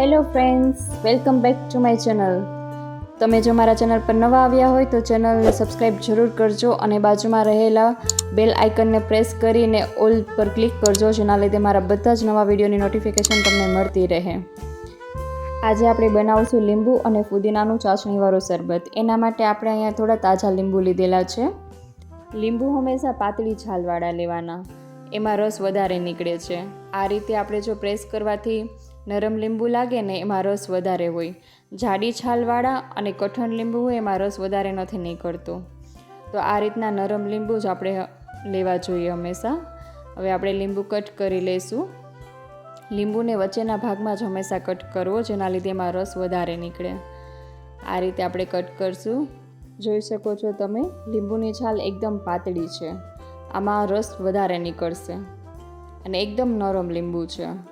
Hello friends, welcome back to my channel. તમે જો મારા ચેનલ પર નવા આવ્યા હોય તો ચેનલને સબસ્ક્રાઈબ જરૂર કરજો અને બાજુમાં રહેલા બેલ આઇકનને પ્રેસ કરીને ઓલ પર ક્લિક કરજો, જેના લીધે મારા બધા જ નવા વિડીયોની નોટિફિકેશન તમને મળતી રહે. આજે આપણે બનાવશું લીંબુ અને ફુદીનાનું ચાસણીવાળું શરબત. એના માટે આપણે અહીંયા થોડા તાજા લીંબુ લીધેલા છે. લીંબુ હંમેશા પાતળી છાલવાળા લેવાના. એમાં રસ વધારે નીકળે છે. આ રીતે આપણે જો પ્રેસ કરવાથી નરમ લીંબુ લાગે ને એમાં રસ વધારે હોય. જાડી છાલવાળા અને કઠણ લીંબુ હોય એમાં રસ વધારે નથી નીકળતો. તો આ રીતના નરમ લીંબુ જ આપણે લેવા જોઈએ હંમેશા. હવે આપણે લીંબુ કટ કરી લઈશું. લીંબુને વચ્ચેના ભાગમાં જ હંમેશા કટ કરવો, જેના લીધે એમાં રસ વધારે નીકળે. આ રીતે આપણે કટ કરશું. જોઈ શકો છો તમે, લીંબુની છાલ એકદમ પાતળી છે. આમાં રસ વધારે નીકળશે. અને એકદમ નરમ લીંબુ છે.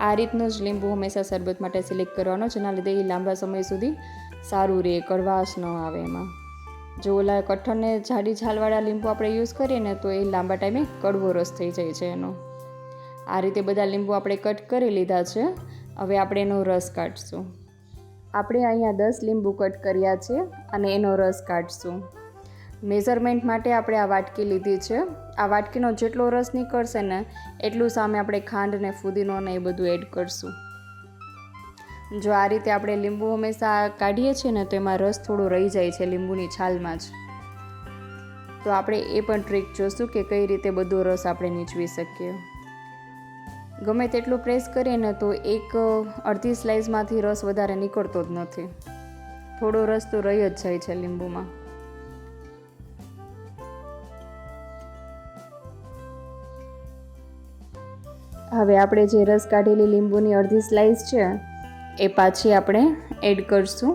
આ રીતનું જ લીંબુ હંમેશા શરબત માટે સિલેક્ટ કરવાનો જેના લીધે એ લાંબા સમય સુધી સારું રહે, કડવાશ ન આવે એમાં. જો ઓલા કઠણને જાડી છાલવાળા લીંબુ આપણે યુઝ કરીએ ને, તો એ લાંબા ટાઈમે કડવો રસ થઈ જાય છે એનો. આ રીતે બધા લીંબુ આપણે કટ કરી લીધા છે, હવે આપણે એનો રસ કાઢશું. આપણે અહીંયા દસ લીંબુ કટ કર્યા છે અને એનો રસ કાઢશું. મેઝરમેન્ટ માટે આપણે આ વાટકી લીધી છે. આ વાટકીનો જેટલો રસ નીકળશે ને એટલું સામે આપણે ખાંડ ને ફુદીનો ને એ બધું એડ કરશું. જો આ રીતે આપણે લીંબુ હંમેશા કાઢીએ છીએ ને તો એમાં રસ થોડો રહી જાય છે લીંબુની છાલમાં જ. તો આપણે એ પણ ટ્રીક જોશું કે કઈ રીતે બધો રસ આપણે નીચવી શકીએ. ગમે તેટલું પ્રેસ કરીએ ને તો એક, અડધી સ્લાઇસમાંથી રસ વધારે નીકળતો જ નથી. થોડો રસ તો રહી જ જાય છે લીંબુમાં. હવે આપણે જે રસ કાઢેલી લીંબુની અડધી સ્લાઇસ છે, એ પાછી આપણે એડ કરશું.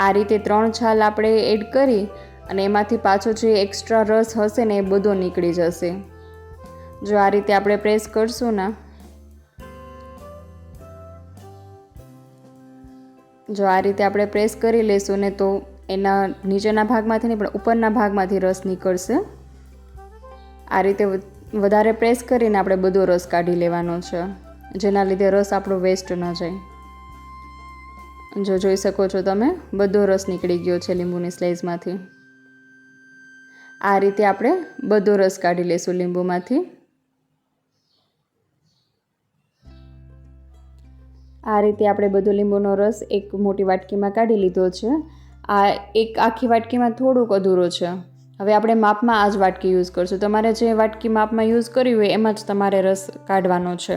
આ રીતે ત્રણ છાલ આપણે એડ કરી અને એમાંથી પાછો જે એક્સ્ટ્રા રસ હશે ને એ બધો નીકળી જશે. જો આ રીતે આપણે પ્રેસ કરશું ને, જો આ રીતે આપણે પ્રેસ કરી લઈશું ને તો એના નીચેના ભાગમાંથી નહીં, પણ ઉપરના ભાગમાંથી રસ નીકળશે. આ રીતે વધારે પ્રેસ કરીને આપણે બધો રસ કાઢી લેવાનો છે, જેના લીધે રસ આપણો વેસ્ટ ન જાય. જો જોઈ શકો છો તમે, બધો રસ નીકળી ગયો છે લીંબુની સ્લાઇસમાંથી આ રીતે આપણે બધો રસ કાઢી લઈશું લીંબુમાંથી. આ રીતે આપણે બધો લીંબુનો રસ એક મોટી વાટકીમાં કાઢી લીધો છે. આ એક આખી વાટકીમાં થોડુંક અધૂરો છે. હવે આપણે માપમાં આ જ વાટકી યુઝ કરશું. તમારે જે વાટકી માપમાં યુઝ કર્યું હોય એમાં જ તમારે રસ કાઢવાનો છે.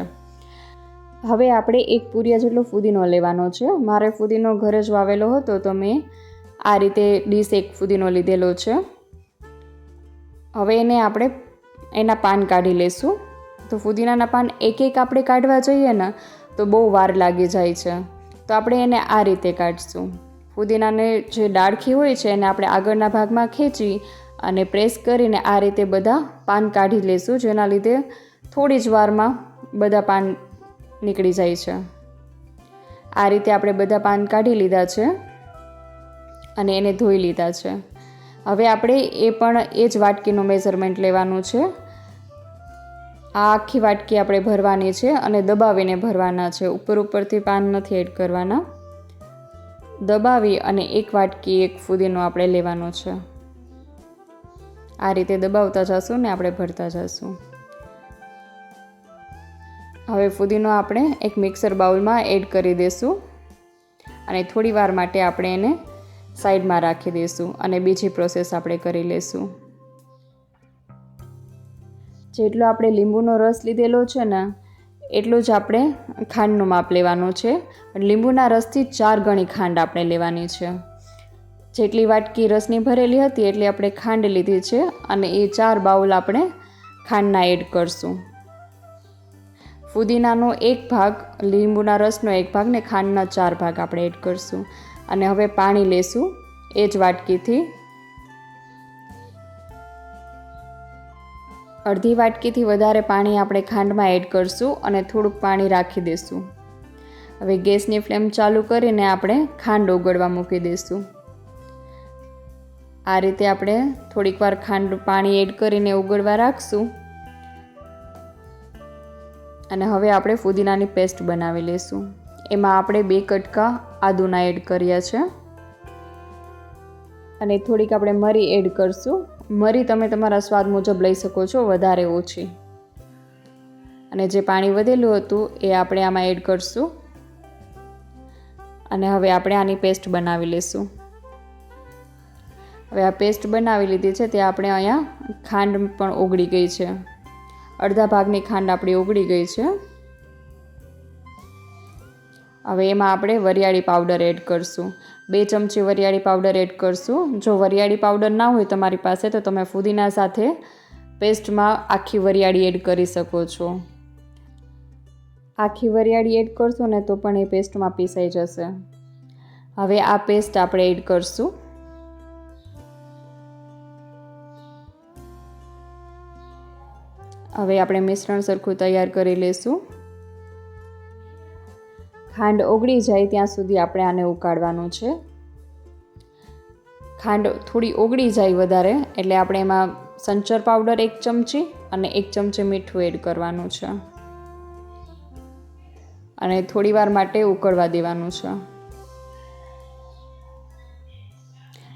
હવે આપણે એક પૂરિયા જેટલો ફુદીનો લેવાનો છે. મારે ફુદીનો ઘરે જ વાવેલો હતો તો મેં આ રીતે ડીશ એક ફુદીનો લીધેલો છે. હવે એને આપણે એના પાન કાઢી લઈશું તો ફુદીનાના પાન એક એક આપણે કાઢવા જઈએ ને, તો બહુ વાર લાગી જાય છે. તો આપણે એને આ રીતે કાઢશું. ફુદીનાને જે ડાળખી હોય છે એને આપણે આગળના ભાગમાં ખેંચી અને પ્રેસ કરીને આ રીતે બધા પાન કાઢી લઈશું જેના લીધે થોડી જ વારમાં બધા પાન નીકળી જાય છે. આ રીતે આપણે બધા પાન કાઢી લીધા છે અને એને ધોઈ લીધા છે. હવે આપણે એ પણ એ જ વાટકીનું મેઝરમેન્ટ લેવાનું છે. આ આખી વાટકી આપણે ભરવાની છે અને દબાવીને ભરવાના છે. ઉપર ઉપરથી પાન નથી એડ કરવાના. દબાવી અને એક વાટકી એક ફુદીનો આપણે લેવાનો છે. આ રીતે દબાવતા જશું ને આપણે ભરતા જશું. હવે ફુદીનો આપણે એક મિક્સર બાઉલમાં એડ કરી દઈશું અને થોડી વાર માટે આપણે એને સાઈડમાં રાખી દઈશું અને બીજી પ્રોસેસ આપણે કરી લઈશું જેટલો આપણે લીંબુનો રસ લીધેલો છે ને, એટલું જ આપણે ખાંડનું માપ લેવાનું છે. લીંબુના રસથી ચાર ગણી ખાંડ આપણે લેવાની છે. જેટલી વાટકી રસની ભરેલી હતી એટલી આપણે ખાંડ લીધી છે અને એ ચાર બાઉલ આપણે ખાંડના એડ કરશું. ફુદીનાનો એક ભાગ, લીંબુના રસનો એક ભાગ ને ખાંડના ચાર ભાગ આપણે એડ કરશું. અને હવે પાણી લેશું એ જ વાટકીથી. અડધી વાટકીથી વધારે પાણી આપણે ખાંડમાં એડ કરશું અને થોડુંક પાણી રાખી દઈશું હવે ગેસની ફ્લેમ ચાલુ કરીને આપણે ખાંડ ઓગળવા મૂકી દઈશું આ રીતે આપણે થોડીક વાર ખાંડ પાણી એડ કરીને ઉગળવા રાખશું. અને હવે આપણે ફુદીનાની પેસ્ટ બનાવી લઈશું. એમાં આપણે બે કટકા આદુના એડ કર્યા છે. અને થોડીક આપણે મરી એડ કરશું. મરી તમે તમારા સ્વાદ મુજબ લઈ શકો છો, વધારે ઓછી. અને જે પાણી વધેલું હતું એ આપણે આમાં એડ કરશું. અને હવે આપણે આની પેસ્ટ બનાવી લઈશું. હવે આ પેસ્ટ બનાવી લીધી છે, તે આપણે અહીંયા ખાંડ પણ ઓગળી ગઈ છે. અડધા ભાગની ખાંડ આપણી ઓગળી ગઈ છે. હવે એમાં આપણે વરિયાળી પાવડર એડ કરશું. બે ચમચી વરિયાળી પાવડર એડ કરશું. જો વરિયાળી પાવડર ના હોય તમારી પાસે, તો તમે ફુદીના સાથે પેસ્ટમાં આખી વરિયાળી એડ કરી શકો છો. આખી વરિયાળી એડ કરશો ને તો પણ એ પેસ્ટમાં પીસાઈ જશે. હવે આ પેસ્ટ આપણે એડ કરશું. હવે આપણે મિશ્રણ સરખું તૈયાર કરી લઈશું ખાંડ ઓગળી જાય ત્યાં સુધી આપણે આને ઉકાળવાનું છે. ખાંડ થોડી ઓગળી જાય વધારે, એટલે આપણે એમાં સંચર પાવડર એક ચમચી અને એક ચમચી મીઠું એડ કરવાનું છે. અને થોડી વાર માટે ઉકળવા દેવાનું છે.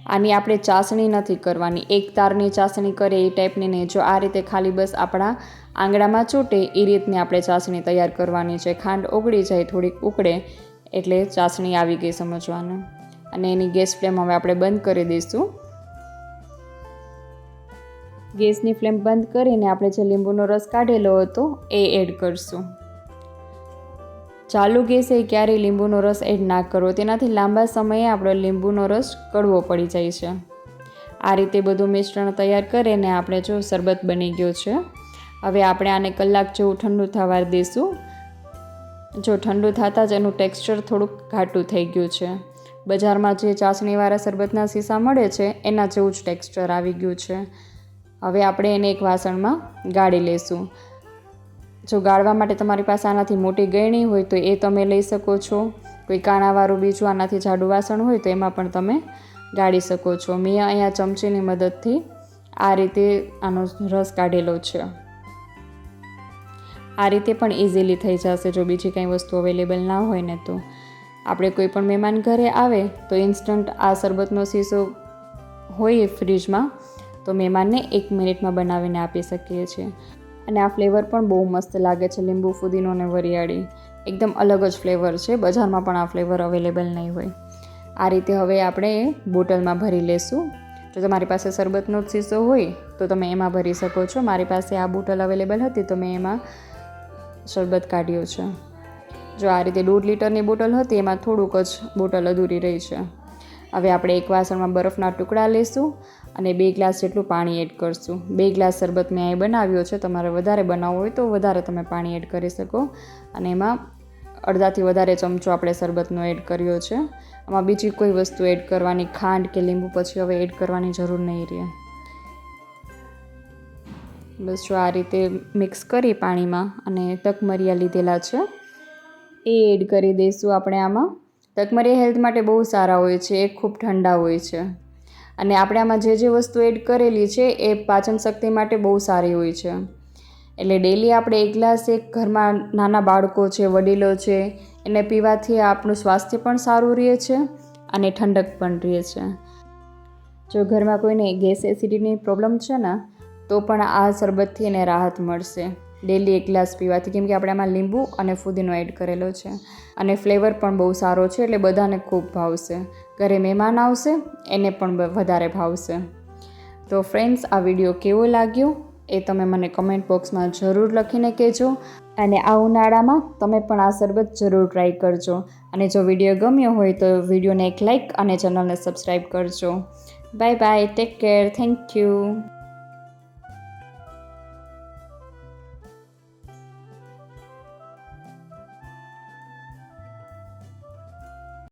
આની આપણે ચાસણી નથી કરવાની. એક તારની ચાસણી કરે એ ટાઈપની નહીં જો આ રીતે ખાલી બસ આપણા આંગળામાં ચૂંટે એ રીતની આપણે ચાસણી તૈયાર કરવાની છે. ખાંડ ઓગળી જાય, થોડીક ઉકળે એટલે ચાસણી આવી ગઈ સમજવાનું. અને એની ગેસ ફ્લેમ હવે આપણે બંધ કરી દઈશું. ગેસની ફ્લેમ બંધ કરીને આપણે જે લીંબુનો રસ કાઢેલો હતો એ એડ કરશું. ચાલુ ગેસે ક્યારેય લીંબુનો રસ એડ ના કરવો? તેનાથી લાંબા સમયે આપણો લીંબુનો રસ કડવો પડી જાય છે. આ રીતે બધું મિશ્રણ તૈયાર કરીને આપણે જો શરબત બની ગયો છે. હવે આપણે આને કલાક જેવું ઠંડુ થવા દઈશું જો ઠંડુ થતાં જ એનું ટેક્સચર થોડુંક ઘાટું થઈ ગયું છે. બજારમાં જે ચાસણીવાળા શરબતના સીસા મળે છે, એના જેવું જ ટેક્સચર આવી ગયું છે. હવે આપણે એને એક વાસણમાં ગાળી લઈશું જો ગાળવા માટે તમારી પાસે આનાથી મોટી ગળણી હોય તો એ તમે લઈ શકો છો. કોઈ કાણાવાળું બીજું આનાથી જાડું વાસણ હોય તો એમાં પણ તમે ગાળી શકો છો. મેં અહીંયા ચમચીની મદદથી આ રીતે આનો રસ કાઢેલો છે. આ રીતે પણ ઇઝીલી થઈ જશે જો બીજી કંઈ વસ્તુ અવેલેબલ ના હોય ને તો. આપણે કોઈ પણ મહેમાન ઘરે આવે તો ઇન્સ્ટન્ટ આ શરબતનો શીશો હોય ફ્રીજમાં તો મહેમાનને એક મિનિટમાં બનાવીને આપી શકીએ છીએ. અને આ ફ્લેવર પણ બહુ મસ્ત લાગે છે, લીંબુ, ફુદીનો અને વરિયાળી. એકદમ અલગ જ ફ્લેવર છે, બજારમાં પણ આ ફ્લેવર અવેલેબલ નહીં હોય. આ રીતે હવે આપણે બોટલમાં ભરી લેશું. જો તમારી પાસે શરબતનો જ હોય, તો તમે એમાં ભરી શકો છો. મારી પાસે આ બોટલ અવેલેબલ હતી, તો મેં એમાં શરબત કાઢ્યો છે. જો આ રીતે દોઢ લીટરની બોટલ હતી, એમાં થોડુંક જ બોટલ અધૂરી રહી છે. હવે આપણે એક વાસણમાં બરફના ટુકડા લઈશું અને બે ગ્લાસ જેટલું પાણી એડ કરશું. બે ગ્લાસ શરબત મેં અહીં બનાવ્યો છે, તમારે વધારે બનાવવો હોય તો વધારે તમે પાણી એડ કરી શકો. અને એમાં અડધાથી વધારે ચમચો આપણે શરબતનો એડ કર્યો છે. આમાં બીજી કોઈ વસ્તુ એડ કરવાની ખાંડ કે લીંબુ પછી હવે એડ કરવાની જરૂર નહીં રહે. બસ જો આ રીતે મિક્સ કરી પાણીમાં અને તકમરિયા લીધેલા છે. એ એડ કરી દઈશું આપણે આમાં. તકમરિયા હેલ્થ માટે બહુ સારા હોય છે, એ ખૂબ ઠંડા હોય છે. અને આપણે આમાં જે જે વસ્તુ એડ કરેલી છે, એ પાચન શક્તિ માટે બહુ સારી હોય છે. એટલે ડેલી આપણે એક ગ્લાસ એક ઘરમાં નાના બાળકો છે, વડીલો છે, એને પીવાથી આપણું સ્વાસ્થ્ય પણ સારું રહે છે અને ઠંડક પણ રહે છે. જો ઘરમાં કોઈને ગેસ એસિડિટીની પ્રોબ્લેમ છે ને, તો પણ આ શરબતથી એને રાહત મળશે. ડેલી એક ગ્લાસ પીવાથી કેમ કે આપણે આમાં લીંબુ અને ફુદીનો એડ કરેલો છે. અને ફ્લેવર પણ બહુ સારો છે એટલે બધાને ખૂબ ભાવશે. ઘરે મહેમાન આવશે, એને પણ વધારે ભાવશે. તો ફ્રેન્ડ્સ, આ વીડિયો કેવો લાગ્યો એ તમે મને કમેન્ટ બોક્સમાં જરૂર લખીને કહેજો. અને આ ઉનાળામાં તમે પણ આ શરબત જરૂર ટ્રાય કરજો. અને જો વીડિયો ગમ્યો હોય તો વિડીયોને એક લાઇક અને ચેનલને સબસ્ક્રાઈબ કરજો. Bye bye, take care, thank you.